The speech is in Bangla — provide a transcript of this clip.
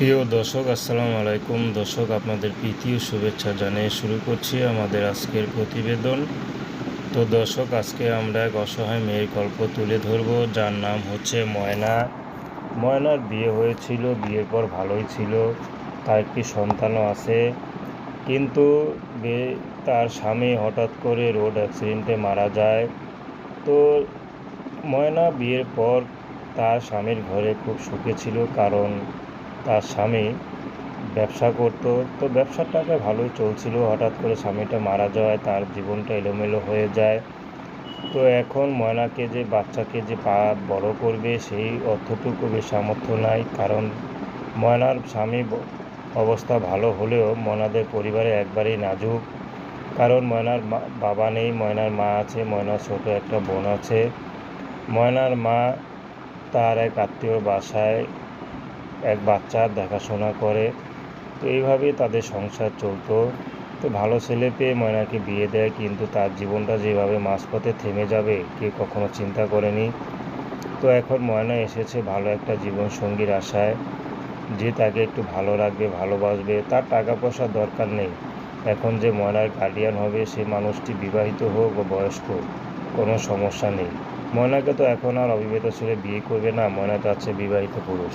প্রিয় দর্শক, আসসালামু আলাইকুম। দর্শক, আপনাদের প্রীতি ও শুভেচ্ছা জানিয়ে শুরু করছি আমাদের আজকের প্রতিবেদন। তো দর্শক, আজকে আমরা এক অসহায় মেয়ের গল্প তুলে ধরব। যার নাম হচ্ছে ময়না। ময়নার বিয়ে হয়েছিল, বিয়ের পর ভালোই ছিল। তার একটি সন্তানও আছে। কিন্তু তার স্বামী হঠাৎ করে রোড অ্যাক্সিডেন্টে মারা যায়। তো ময়না বিয়ের পর তার স্বামীর ঘরে খুব সুখে ছিল। কারণ তার স্বামী ব্যবসা করত, তো ব্যবসার টাকা ভালোই চলছিল। হঠাৎ করে স্বামীটা মারা যাওয়ায় তার জীবনটা এলোমেলো হয়ে যায়। তো এখন ময়নাকে যে, বাচ্চাকে যে পা বড় করবে, সেই অর্থটুকু সামর্থ্য নাই। কারণ ময়নার স্বামী অবস্থা ভালো হলেও ময়নাদের পরিবারে একবারেই নাজুক। কারণ ময়নার বাবা নেই, ময়নার মা আছে, ময়নার ছোট একটা বোন আছে। ময়নার মা তার এক আত্মীয় বাসায় এক বাচ্চার দেখাশোনা করে। তো এইভাবেই তাদের সংসার চলতো। তো ভালো ছেলে পেয়ে ময়নাকে বিয়ে দেয়, কিন্তু তার জীবনটা যেভাবে মাঝপথে থেমে যাবে, কেউ কখনো চিন্তা করেনি। তো এখন ময়না এসেছে ভালো একটা জীবনসঙ্গীর আশায়, যে তাকে একটু ভালো রাখবে, ভালোবাসবে। তার টাকা পয়সার দরকার নেই। এখন যে ময়নার গার্ডিয়ান হবে, সে মানুষটি বিবাহিত হোক বা বয়স্ক, কোনো সমস্যা নেই। ময়নাকে তো এখন আর অবিবাহিত ছেলে বিয়ে করবে না। ময়না যাচ্ছে বিবাহিত পুরুষ।